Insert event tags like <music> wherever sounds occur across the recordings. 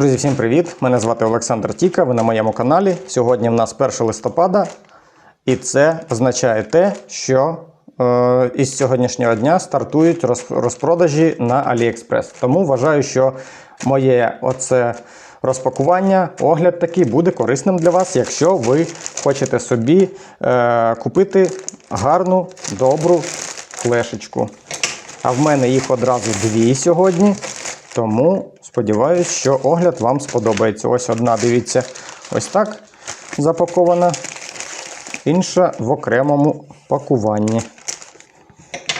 Друзі, всім привіт! Мене звати Олександр Тіка. Ви на моєму каналі. Сьогодні в нас 1 листопада, і це означає те, що е, із сьогоднішнього дня стартують роз- розпродажі на AliExpress. Тому вважаю, що моє оце розпакування, огляд такий буде корисним для вас, якщо ви хочете собі е, купити гарну, добру флешечку. А в мене їх одразу дві сьогодні. Тому сподіваюся, що огляд вам сподобається. Ось одна, дивіться, ось так запакована, інша в окремому пакуванні.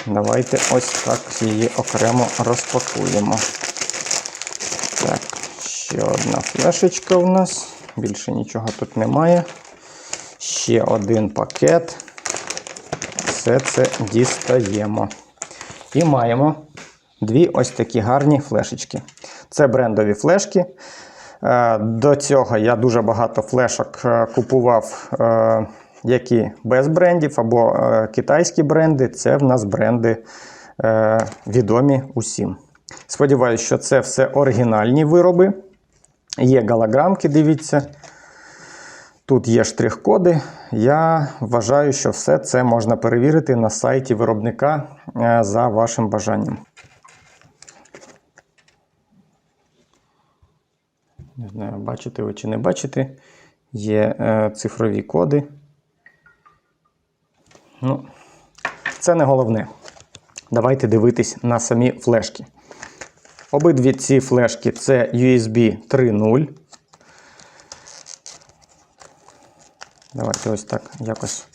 Давайте ось так її окремо розпакуємо. Так, ще одна флешечка у нас. Більше нічого тут немає. Ще один пакет. Все це дістаємо. І маємо дві ось такі гарні флешечки. Це брендові флешки. Е, До цього я дуже багато флешок е, купував, е, які без брендів або китайські бренди. Це в нас бренди відомі усім. Сподіваюсь, що це все оригінальні вироби. Є голограмки, дивіться. Тут є штрих-коди. Я вважаю, що все це можна перевірити на сайті виробника за вашим бажанням. Не знаю, бачите ви чи не бачите. Є е, цифрові коди. Ну, це не головне. Давайте дивитись на самі флешки. Обидві ці флешки це USB 3.0. Давайте ось так якось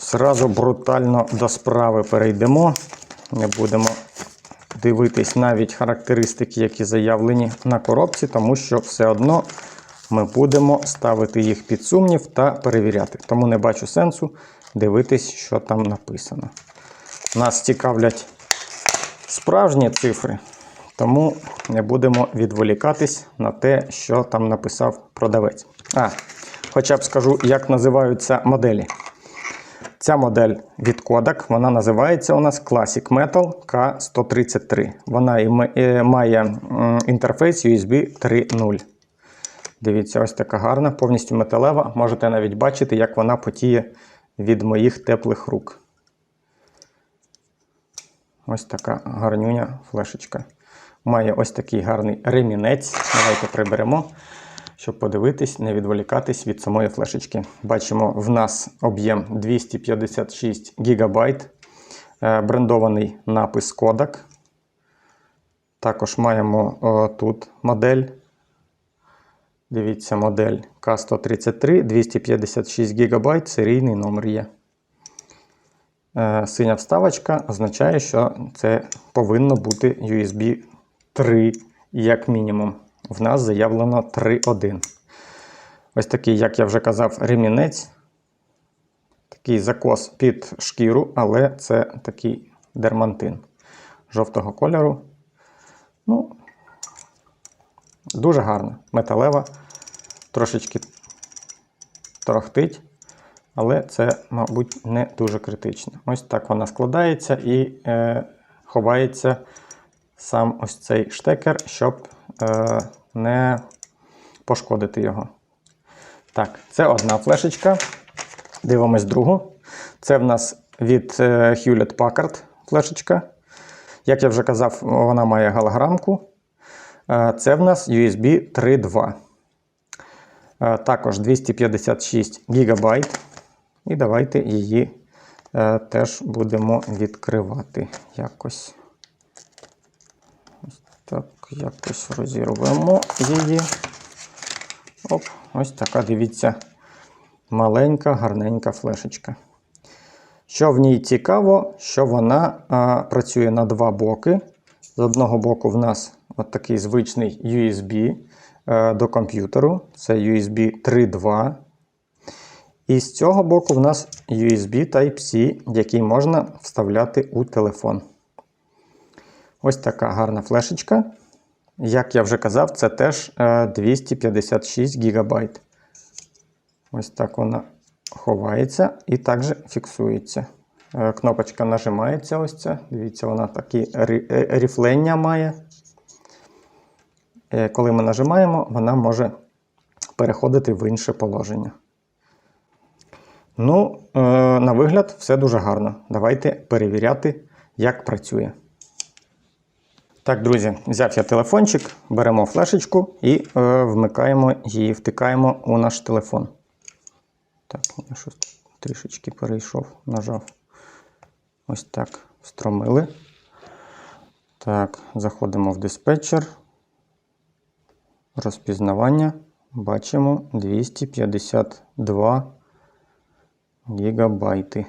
зразу брутально до справи перейдемо. Не будемо дивитись навіть характеристики, які заявлені на коробці, тому що все одно ми будемо ставити їх під сумнів та перевіряти. Тому не бачу сенсу дивитись, що там написано. Нас цікавлять справжні цифри, тому не будемо відволікатись на те, що там написав продавець. А, хоча б скажу, як називаються моделі. Ця модель від Kodak, вона називається у нас Classic Metal K133. Вона має інтерфейс USB 3.0. Дивіться, ось така гарна, повністю металева. Можете навіть бачити, як вона потіє від моїх теплих рук. Ось така гарнюня флешечка. Має ось такий гарний ремінець. Давайте приберемо, щоб подивитись, не відволікатись від самої флешечки. Бачимо, в нас об'єм 256 ГБ. Брендований напис Kodak. Також маємо тут модель. Дивіться, модель К133, 256 ГБ, серійний номер є. Е, Синя вставочка означає, що це повинно бути USB 3, як мінімум. В нас заявлено 3.1. Ось такий, як я вже казав, ремінець. Такий закос під шкіру, але це такий дермантин жовтого кольору. Ну, дуже гарно. Металева, трошечки торохтить. Але це, мабуть, не дуже критично. Ось так вона складається і е, ховається сам ось цей штекер, щоб не пошкодити його. Так, це одна флешечка. Дивимось другу. це в нас від е, Hewlett Packard флешечка. Як я вже казав, вона має голограмку. Е, Це в нас USB 3.2. Е, Також 256 ГБ. І давайте її е, теж будемо відкривати якось. Ось так, якось розірвемо її. Оп, ось така, дивіться, маленька, гарненька флешечка. Що в ній цікаво, що вона а, працює на два боки. З одного боку, в нас от такий звичний USB е, до комп'ютеру. Це USB 3.2. І з цього боку в нас USB Type-C, який можна вставляти у телефон. Ось така гарна флешечка. Як я вже казав, це теж е, 256 ГБ. Ось так вона ховається і також фіксується. Е, Кнопочка нажимається ось ця. Дивіться, вона такі е, ріфлення має. е, коли ми нажимаємо, вона може переходити в інше положення. Ну, е, на вигляд, все дуже гарно. Давайте перевіряти, як працює. Так, друзі, взяв я телефончик, беремо флешечку і е, вмикаємо її, втикаємо у наш телефон. Так, я щось трішечки перейшов, нажав. Ось так, встромили. Так, заходимо в диспетчер. Розпізнавання. Бачимо 252 гігабайти.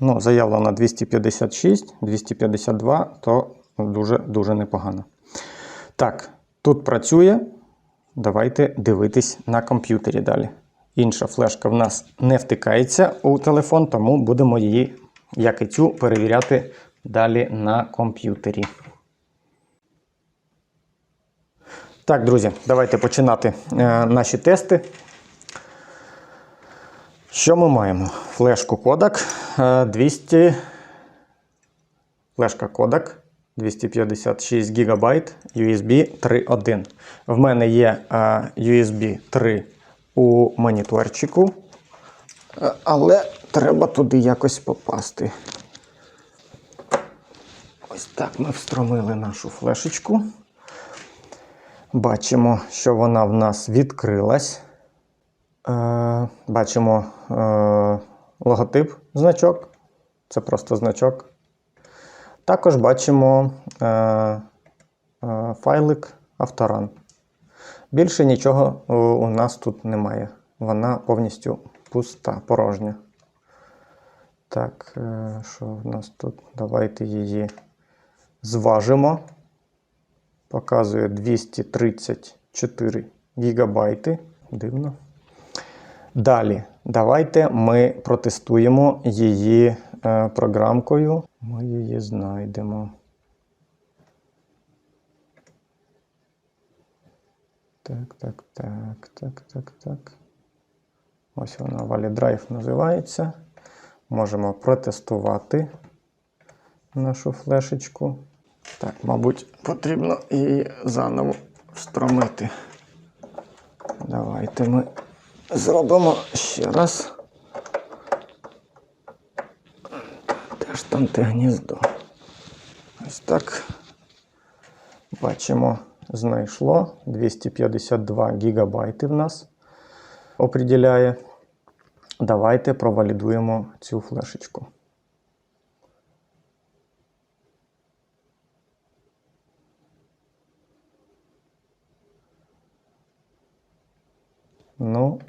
Ну, заявлено 256, 252, то дуже-дуже непогано. Так, тут працює. Давайте дивитись на комп'ютері далі. Інша флешка в нас не втикається у телефон, тому будемо її, як і цю, перевіряти далі на комп'ютері. Так, друзі, давайте починати е, наші тести. Що ми маємо? Флешку кодек 200. Флешка кодек 256 ГБ USB 3.1. В мене є е, USB 3 у моніторчику, е, але треба туди якось попасти. Ось так ми встромили нашу флешечку. Бачимо, що вона в нас відкрилась. Е, Бачимо е, логотип значок. Це просто значок. Також бачимо е, е, файлик авторан. Більше нічого у, нас тут немає. Вона повністю пуста, порожня. Так, е, що в нас тут? Давайте її зважимо. Показує 234 гігабайти. Дивно. Далі, давайте ми протестуємо її е, програмкою. Ми її знайдемо. Так, так, так, так, так, так. Ось вона ValiDrive називається. Можемо протестувати нашу флешечку. Так, мабуть, потрібно її заново встромити. Давайте ми зробимо ще раз. Теж там те гніздо. Ось так. Бачимо, знайшло 252 гігабайти в нас определяє. Давайте провалідуємо цю флешечку. Ну,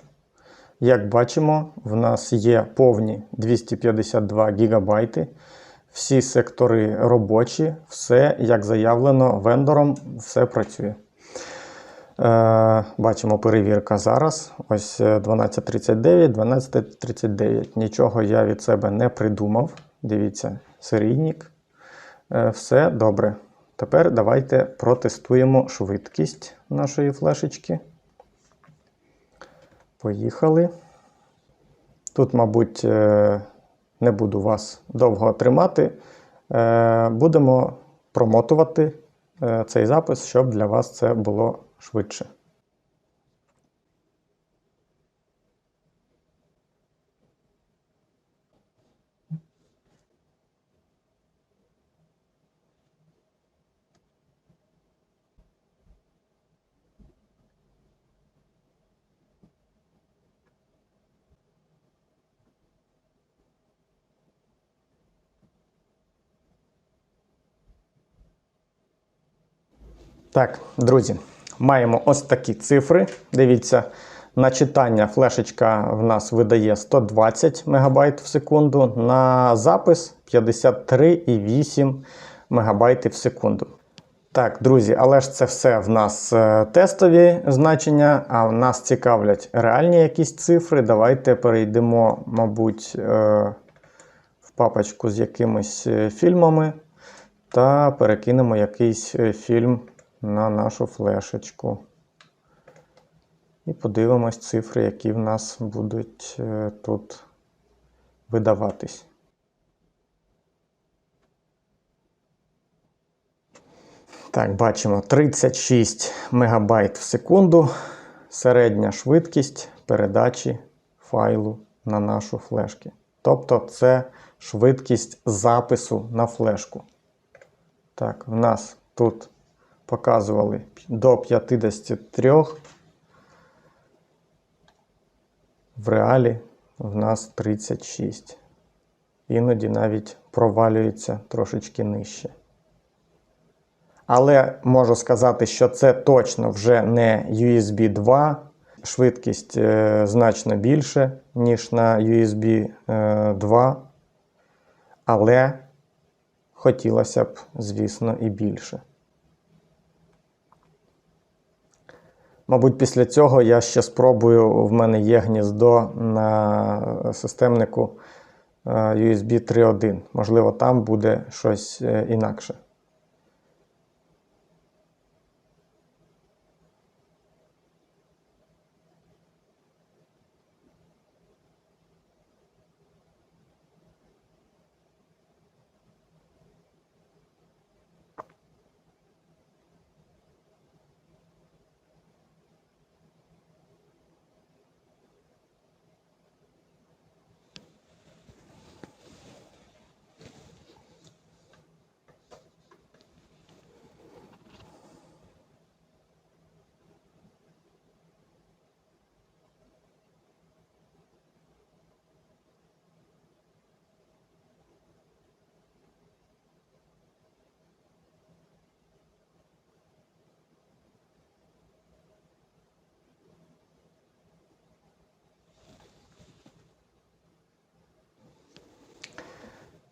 як бачимо, в нас є повні 252 гігабайти. Всі сектори робочі, все, як заявлено вендором, все працює. Е, бачимо перевірка зараз. Ось 12.39, 12.39. Нічого я від себе не придумав. Дивіться, серійник. Е, все добре. Тепер давайте протестуємо швидкість нашої флешечки. Поїхали. Тут, мабуть, е, не буду вас довго тримати. Е, Будемо промотувати е, цей запис, щоб для вас це було швидше. Так, друзі, маємо ось такі цифри. Дивіться, на читання флешечка в нас видає 120 МБ в секунду, на запис 53,8 МБ в секунду. Так, друзі, але ж це все в нас е, тестові значення, а в нас цікавлять реальні якісь цифри. Давайте перейдемо, мабуть, е, в папочку з якимись е, фільмами та перекинемо якийсь фільм на нашу флешечку. І подивимось цифри, які в нас будуть е, тут видаватись. Так, бачимо 36 МБ в секунду. Середня швидкість передачі файлу на нашу флешку. Тобто це швидкість запису на флешку. Так, в нас тут показували до 53. В реалі в нас 36. Іноді навіть провалюється трошечки нижче. Але можу сказати, що це точно вже не USB 2. Швидкість е, значно більше, ніж на USB е, 2. Але хотілося б, звісно, і більше. Мабуть, після цього я ще спробую. В мене є гніздо на системнику е, USB 3.1. Можливо, там буде щось е, інакше.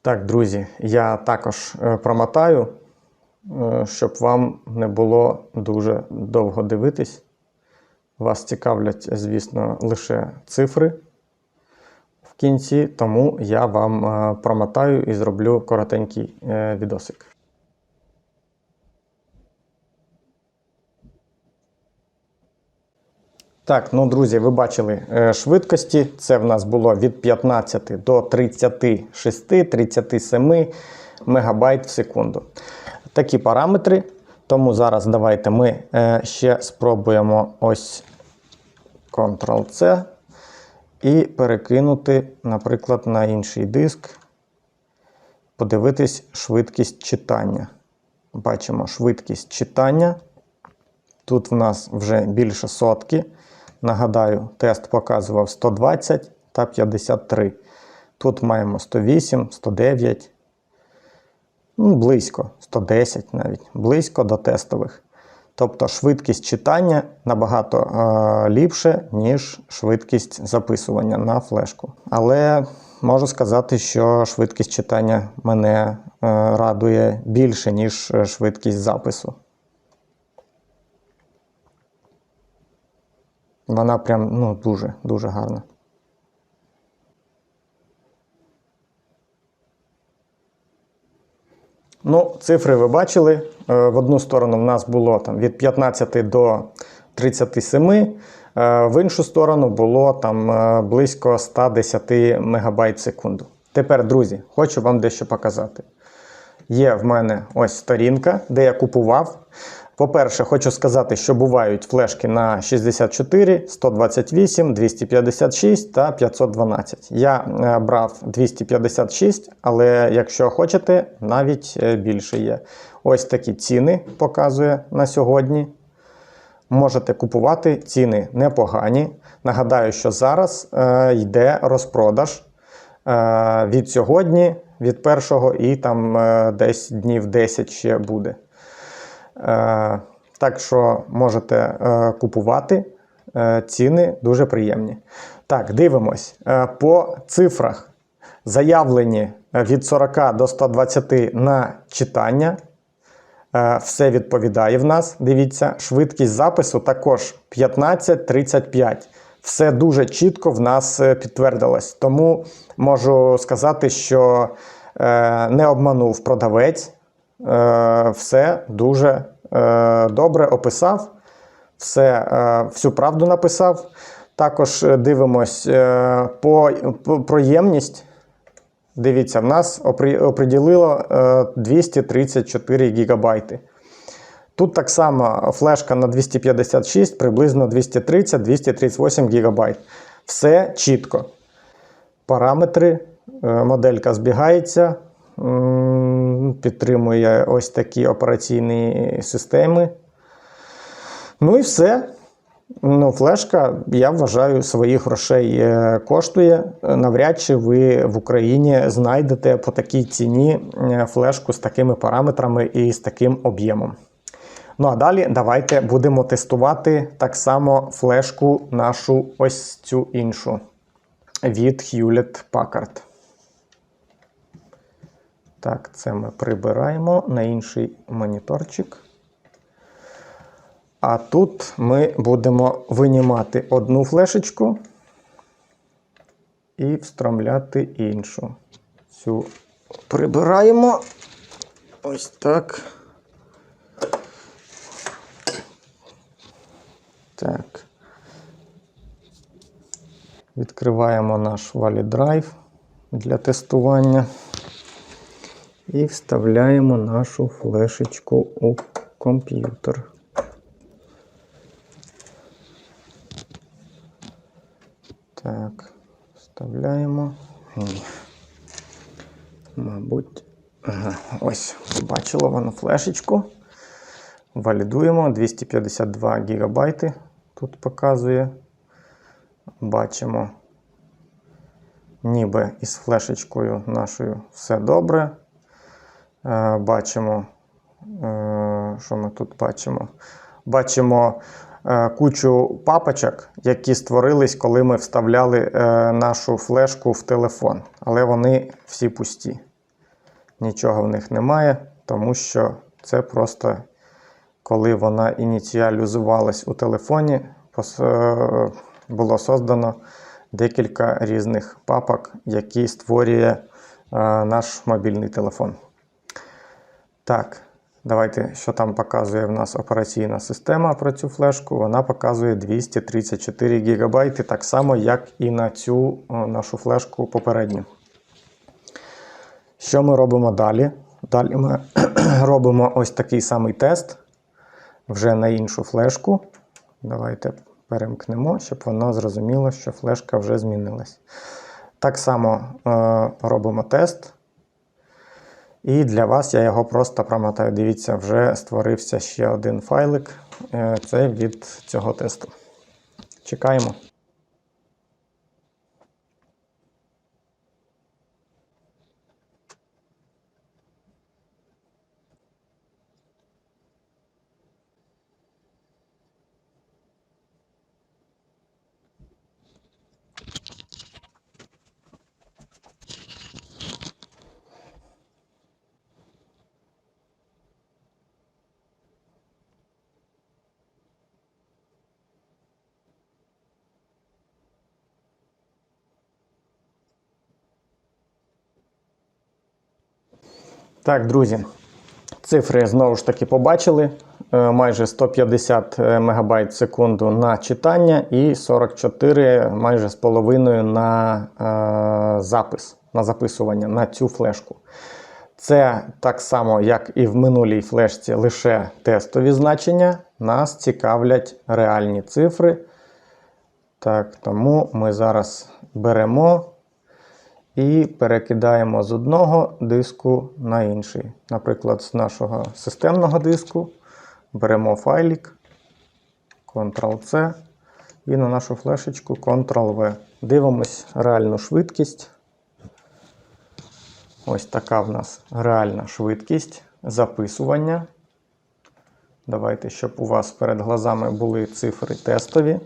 Так, друзі, я також е, промотаю, е, щоб вам не було дуже довго дивитись. Вас цікавлять, звісно, лише цифри в кінці, тому я вам е, промотаю і зроблю коротенький відосик. Так, ну друзі, ви бачили е, швидкості. Це в нас було від 15 до 36-37 мегабайт в секунду. Такі параметри. Тому зараз давайте ми е, ще спробуємо ось Ctrl-C і перекинути, наприклад, на інший диск. Подивитись швидкість читання. Бачимо швидкість читання. Тут в нас вже більше сотки. Нагадаю, тест показував 120 та 53. Тут маємо 108, 109, ну, близько, 110 навіть, близько до тестових. Тобто швидкість читання набагато е, ліпше, ніж швидкість записування на флешку. Але можу сказати, що швидкість читання мене е, радує більше, ніж швидкість запису. Вона прям ну, дуже дуже гарна. Ну, цифри ви бачили. Е, В одну сторону в нас було там від 15 до 37, е, в іншу сторону було там е, близько 110 МБ в секунду. Тепер, друзі, хочу вам дещо показати. Є в мене ось сторінка, де я купував. По-перше, хочу сказати, що бувають флешки на 64, 128, 256 та 512. Я е, брав 256, але якщо хочете, навіть е, більше є. Ось такі ціни показує на сьогодні. Можете купувати ціни непогані. Нагадаю, що зараз е, йде розпродаж е, від сьогодні, від першого, і там е, десь днів 10 ще буде. Е, Так що можете е, купувати. Е, Ціни дуже приємні. Так, дивимось. По цифрах заявлені від 40 до 120 на читання. Все відповідає в нас. Дивіться, швидкість запису також 15-35. Все дуже чітко в нас підтвердилось. Тому можу сказати, що не обманув продавець. Е, Все дуже е, добре описав, все, е, всю правду написав. Також дивимось по, проємність. Дивіться, в нас оприділило е, 234 гігабайти. Тут так само флешка на 256, приблизно 230-238 ГБ. Все чітко. Параметри, моделька збігається, підтримує ось такі операційні системи. Ну і все. Ну, флешка, я вважаю, своїх грошей е, коштує. Навряд чи ви в Україні знайдете по такій ціні е, флешку з такими параметрами і з таким об'ємом. Ну а далі давайте будемо тестувати так само флешку нашу ось цю іншу від Hewlett Packard. Так, це ми прибираємо на інший моніторчик. А тут ми будемо винімати одну флешечку і встромляти іншу. Цю прибираємо. Ось так. Так. Відкриваємо наш Validrive для тестування і вставляємо нашу флешечку у комп'ютер. Так, вставляємо. Ні. Мабуть, ага, ось, побачила воно флешечку. Валідуємо 252 ГБ. Тут показує. Бачимо, ніби із флешечкою нашою все добре. Е, Бачимо, е, що ми тут бачимо? Бачимо е, кучу папочок, які створились, коли ми вставляли нашу флешку в телефон. Але вони всі пусті. Нічого в них немає, тому що це просто коли вона ініціалізувалась у телефоні, було создано декілька різних папок, які створює наш мобільний телефон. Так, давайте, що там показує в нас операційна система про цю флешку. Вона показує 234 ГБ, так само, як і на цю е, нашу флешку попередню. Що ми робимо далі? Далі ми <clears throat> робимо ось такий самий тест вже на іншу флешку. Давайте перемкнемо, щоб воно зрозуміло, що флешка вже змінилась. Так само е, робимо тест. І для вас я його просто промотаю. Дивіться, вже створився ще один файлик. Е, це від цього тесту. Чекаємо. Так, друзі, цифри знову ж таки побачили. Е, Майже 150 МБ в секунду на читання і 44 майже з половиною на е, запис, на записування на цю флешку. Це так само, як і в минулій флешці, лише тестові значення. Нас цікавлять реальні цифри. Так, тому ми зараз беремо і перекидаємо з одного диску на інший. Наприклад, з нашого системного диску беремо файлик Ctrl-C і на нашу флешечку Ctrl-V. Дивимось реальну швидкість. Ось така в нас реальна швидкість записування. Давайте, щоб у вас перед глазами були цифри тестові.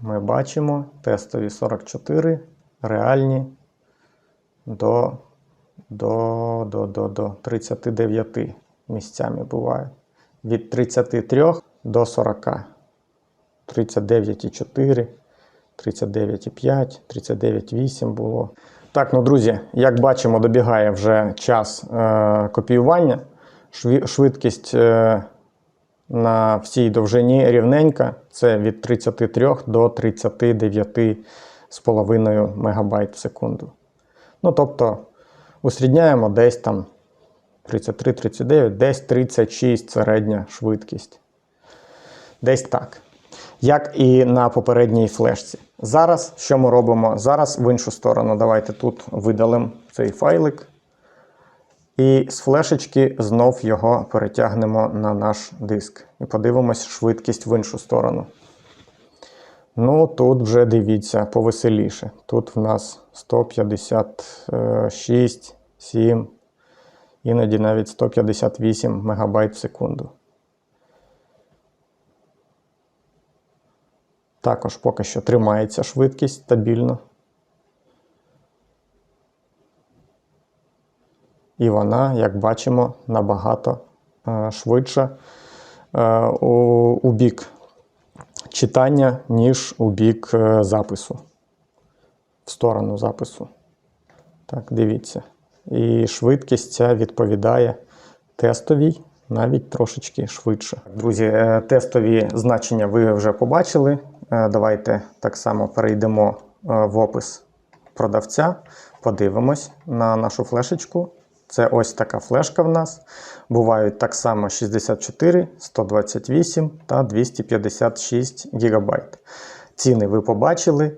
Ми бачимо тестові 44, реальні до, до, до, до, до 39 місцями буває. Від 33 до 40. 39,4, 39,5, 39,8 було. Так, ну друзі, як бачимо, добігає вже час е, копіювання. Швидкість е, на всій довжині рівненька. Це від 33 до 39,5 МБ в секунду. Ну, тобто, усрідняємо десь там 33-39, десь 36 середня швидкість. Десь так. Як і на попередній флешці. Зараз що ми робимо? Зараз в іншу сторону. Давайте тут видалимо цей файлик. І з флешечки знов його перетягнемо на наш диск. І подивимось швидкість в іншу сторону. Ну, тут вже дивіться повеселіше. Тут в нас 156, 7, іноді навіть 158 мегабайт в секунду. Також поки що тримається швидкість стабільно. І вона, як бачимо, набагато е, швидша е, у, у бік читання, ніж у бік е, запису. В сторону запису. Так, дивіться. І швидкість ця відповідає тестовій, навіть трошечки швидше. Друзі, е, тестові значення ви вже побачили. Е, Давайте так само перейдемо в опис продавця, подивимось на нашу флешечку. Це ось така флешка в нас. Бувають так само 64, 128 та 256 ГБ. Ціни ви побачили.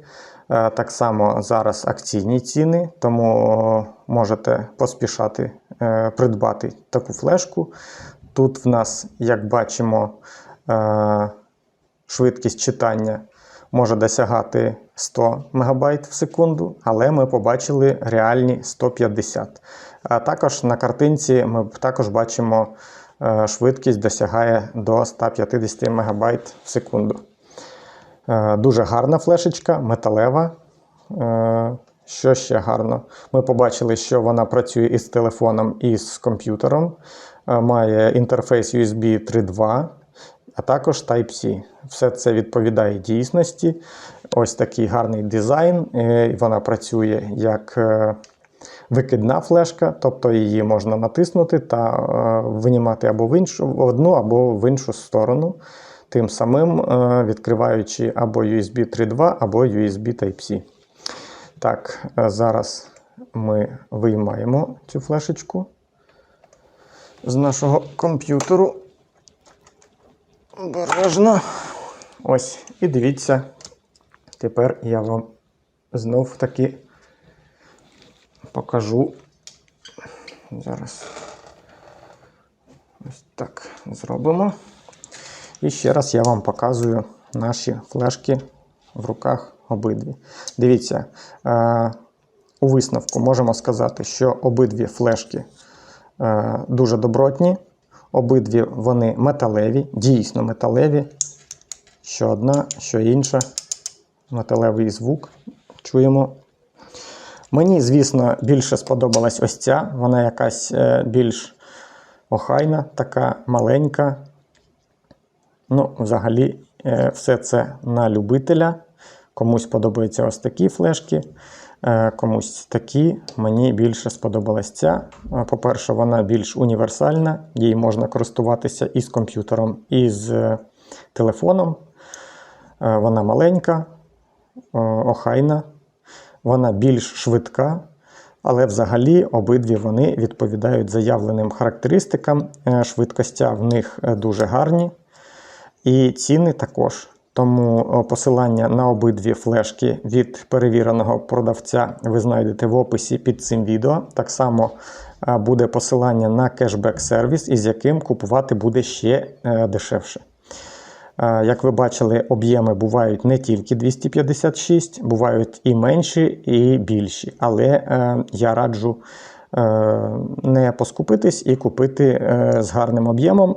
Е, Так само зараз акційні ціни, тому можете поспішати е, придбати таку флешку. Тут в нас, як бачимо, е, швидкість читання може досягати 100 МБ в секунду, але ми побачили реальні 150. А також на картинці ми також бачимо, е, швидкість досягає до 150 МБ в секунду. Е, Дуже гарна флешечка, металева. Е, Що ще гарно? Ми побачили, що вона працює із телефоном і з комп'ютером. Має інтерфейс USB 3.2, а також Type-C. Все це відповідає дійсності. Ось такий гарний дизайн. Вона працює як викидна флешка, тобто її можна натиснути та е, винімати або в іншу в одну, або в іншу сторону. Тим самим е, відкриваючи або USB 3.2, або USB Type-C. Так, е, зараз ми виймаємо цю флешечку з нашого комп'ютеру. Обережно. Ось, і дивіться, тепер я вам знов таки покажу. Зараз ось так зробимо. І ще раз я вам показую наші флешки в руках обидві. Дивіться, е, у висновку можемо сказати, що обидві флешки е, дуже добротні, обидві вони металеві, дійсно металеві. Що одна, що інша. Металевий звук чуємо. Мені, звісно, більше сподобалась ось ця. Вона якась е, більш охайна, така маленька. Ну, взагалі, е, все це на любителя. Комусь подобаються ось такі флешки, е, комусь такі. Мені більше сподобалась ця. По-перше, вона більш універсальна, їй можна користуватися і з комп'ютером, і з телефоном. Вона маленька, охайна, вона більш швидка, але взагалі обидві вони відповідають заявленим характеристикам. Е, Швидкостя в них е, дуже гарні. І ціни також. Тому е, посилання на обидві флешки від перевіреного продавця ви знайдете в описі під цим відео. Так само буде посилання на кешбек-сервіс, із яким купувати буде ще дешевше. Е, Як ви бачили, об'єми бувають не тільки 256, бувають і менші, і більші. Але е, я раджу е, не поскупитись і купити з гарним об'ємом,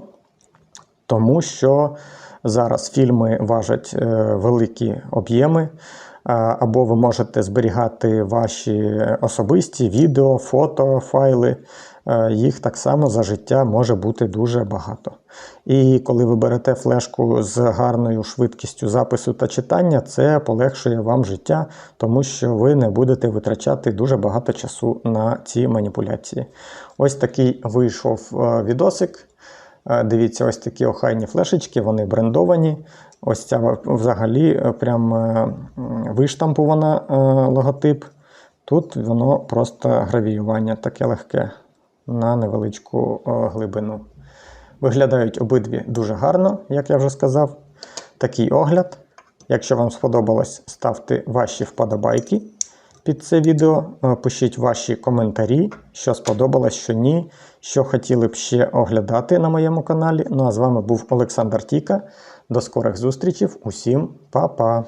тому що зараз фільми важать великі об'єми. Або ви можете зберігати ваші особисті відео, фото, файли. Е, Їх так само за життя може бути дуже багато. І коли ви берете флешку з гарною швидкістю запису та читання, це полегшує вам життя, тому що ви не будете витрачати дуже багато часу на ці маніпуляції. Ось такий вийшов е, відосик. Е, Дивіться, ось такі охайні флешечки, вони брендовані. Ось ця взагалі прям виштампована логотип. Тут воно просто гравіювання таке легке. На невеличку е, глибину. Виглядають обидві дуже гарно, як я вже сказав. Такий огляд. Якщо вам сподобалось, ставте ваші вподобайки під це відео. Е, Пишіть ваші коментарі, що сподобалось, що ні, що хотіли б ще оглядати на моєму каналі. Ну а з вами був Олександр Тіка. До скорих зустрічей. Усім па-па!